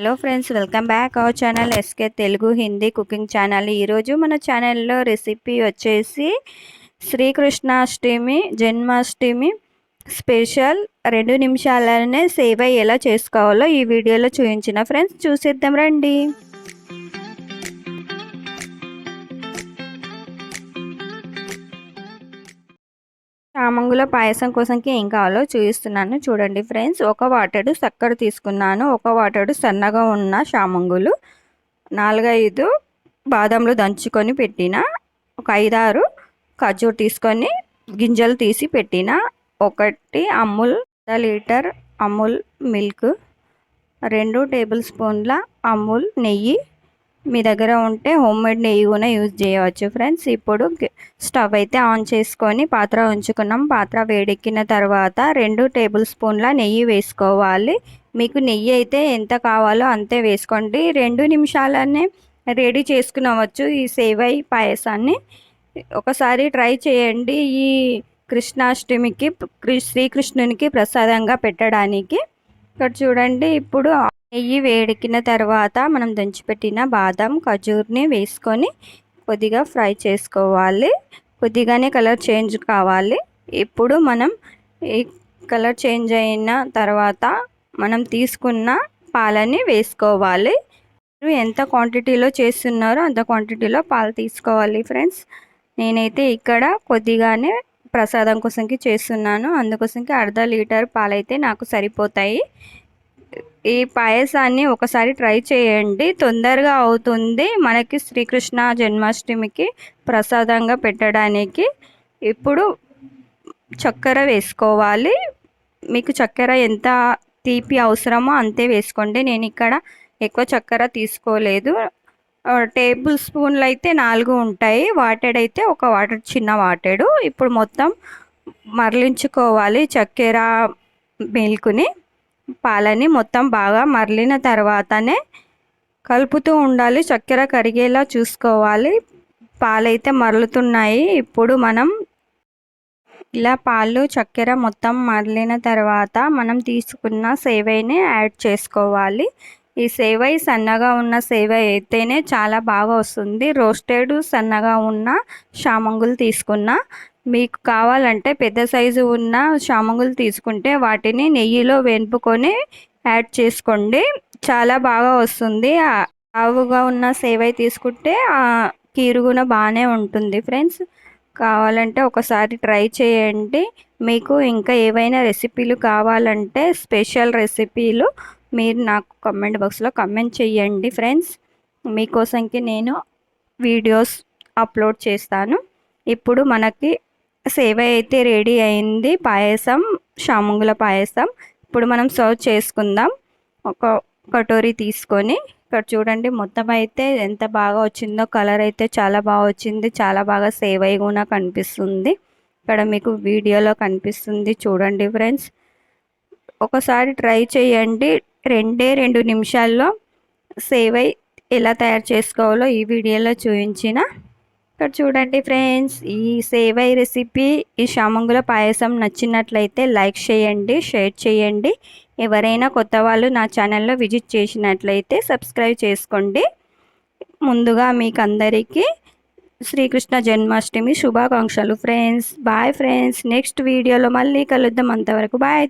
Hello friends welcome back our channel SK Telugu Hindi cooking channel ఈరోజు మన ఛానల్లో recipe వచ్చేసి శ్రీకృష్ణాష్టమి జన్మాష్టమి స్పెషల్ రెండు నిమిషాలనే సేవ ఎలా చేసుకోవాలో ఈ వీడియోలో చూపించిన ఫ్రెండ్స్ చూసేద్దాం రండి. చామంగుల పాయసం కోసంకి ఏం కావాలో చూపిస్తున్నాను. చూడండి ఫ్రెండ్స్ ఒక వాటడు చక్కెర తీసుకున్నాను. ఒక వాటడు సన్నగా ఉన్న చామంగులు నాలుగైదు బాదంలు దంచుకొని పెట్టిన ఒక ఐదారు ఖర్జూర్ తీసుకొని గింజలు తీసి పెట్టిన ఒకటి అమూల్ లీటర్ అమూల్ మిల్క్ రెండు టేబుల్ స్పూన్ల అమూల్ నెయ్యి మీ దగ్గర ఉంటే హోమ్ మేడ్ నెయ్యి కూడా యూజ్ చేయవచ్చు ఫ్రెండ్స్. ఇప్పుడు స్టవ్ అయితే ఆన్ చేసుకొని పాత్ర ఉంచుకున్నాం. పాత్ర వేడెక్కిన తర్వాత రెండు టేబుల్ స్పూన్ల నెయ్యి వేసుకోవాలి. మీకు నెయ్యి అయితే ఎంత కావాలో అంతే వేసుకోండి. రెండు నిమిషాలనే రెడీ చేసుకునవచ్చు ఈ సేవై పాయసాన్ని. ఒకసారి ట్రై చేయండి ఈ కృష్ణాష్టమికి శ్రీకృష్ణునికి ప్రసాదంగా పెట్టడానికి. ఇక్కడ చూడండి ఇప్పుడు నెయ్యి వేడెక్కిన తర్వాత మనం దంచిపెట్టిన బాదం ఖజూర్ని వేసుకొని కొద్దిగా ఫ్రై చేసుకోవాలి. కొద్దిగానే కలర్ చేంజ్ కావాలి. ఇప్పుడు మనం ఈ కలర్ చేంజ్ అయిన తర్వాత మనం తీసుకున్న పాలని వేసుకోవాలి. మీరు ఎంత క్వాంటిటీలో చేస్తున్నారో అంత క్వాంటిటీలో పాలు తీసుకోవాలి ఫ్రెండ్స్. నేనైతే ఇక్కడ కొద్దిగానే ప్రసాదం కోసంకి చేస్తున్నాను. అందుకోసంకి అర్ధ లీటర్ పాలైతే నాకు సరిపోతాయి. ఈ పాయసాన్ని ఒకసారి ట్రై చేయండి. తొందరగా అవుతుంది. మనకి శ్రీకృష్ణ జన్మాష్టమికి ప్రసాదంగా పెట్టడానికి. ఇప్పుడు చక్కెర వేసుకోవాలి. మీకు చక్కెర ఎంత తీపి అవసరమో అంతే వేసుకోండి. నేను ఇక్కడ ఎక్కువ చక్కెర తీసుకోలేదు. టేబుల్ స్పూన్లు అయితే నాలుగు ఉంటాయి. వాటెడ్ అయితే ఒక వాటర్ చిన్న వాటెడు. ఇప్పుడు మొత్తం మరలించుకోవాలి చక్కెర మిల్క్ని. పాలని మొత్తం బాగా మరలిన తర్వాతనే కలుపుతూ ఉండాలి. చక్కెర కరిగేలా చూసుకోవాలి. పాలైతే మరలుతున్నాయి. ఇప్పుడు మనం ఇలా పాలు చక్కెర మొత్తం మరలిన తర్వాత మనం తీసుకున్న సేవైని యాడ్ చేసుకోవాలి. ఈ సేవై సన్నగా ఉన్న సేవ అయితేనే చాలా బాగా వస్తుంది. రోస్టెడ్ సన్నగా ఉన్న షామంగులు తీసుకున్న మీకు కావాలంటే పెద్ద సైజు ఉన్న చామంగులు తీసుకుంటే వాటిని నెయ్యిలో వేపుకొని యాడ్ చేసుకోండి. చాలా బాగా వస్తుంది. ఆవుగా ఉన్న సేవై తీసుకుంటే కీరుగున బాగానే ఉంటుంది ఫ్రెండ్స్. కావాలంటే ఒకసారి ట్రై చేయండి. మీకు ఇంకా ఏవైనా రెసిపీలు కావాలంటే స్పెషల్ రెసిపీలు మీరు నాకు కమెంట్ బాక్స్లో కమెంట్ చేయండి ఫ్రెండ్స్. మీకోసంకి నేను వీడియోస్ అప్లోడ్ చేస్తాను. ఇప్పుడు మనకి సేవ అయితే రెడీ అయింది. పాయసం షాముంగుల పాయసం. ఇప్పుడు మనం సర్వ్ చేసుకుందాం. ఒక కటోరీ తీసుకొని ఇక్కడ చూడండి మొత్తం అయితే ఎంత బాగా వచ్చిందో కలర్ అయితే చాలా బాగా వచ్చింది. చాలా బాగా సేవ్ అయి కూడా కనిపిస్తుంది. ఇక్కడ మీకు వీడియోలో కనిపిస్తుంది చూడండి ఫ్రెండ్స్. ఒకసారి ట్రై చేయండి. రెండే రెండు నిమిషాల్లో సేవ్ అయి ఎలా తయారు చేసుకోవాలో ఈ వీడియోలో చూపించిన ఇక్కడ చూడండి ఫ్రెండ్స్ ఈ సేవై రెసిపీ ఈ షామంగుల పాయసం నచ్చినట్లయితే లైక్ చేయండి షేర్ చేయండి. ఎవరైనా కొత్త వాళ్ళు నా ఛానల్లో విజిట్ చేసినట్లయితే సబ్స్క్రైబ్ చేసుకోండి. ముందుగా మీకు అందరికీ శ్రీకృష్ణ జన్మాష్టమి శుభాకాంక్షలు ఫ్రెండ్స్. బాయ్ ఫ్రెండ్స్ నెక్స్ట్ వీడియోలో మళ్ళీ కలుద్దాం. అంతవరకు బాయ్.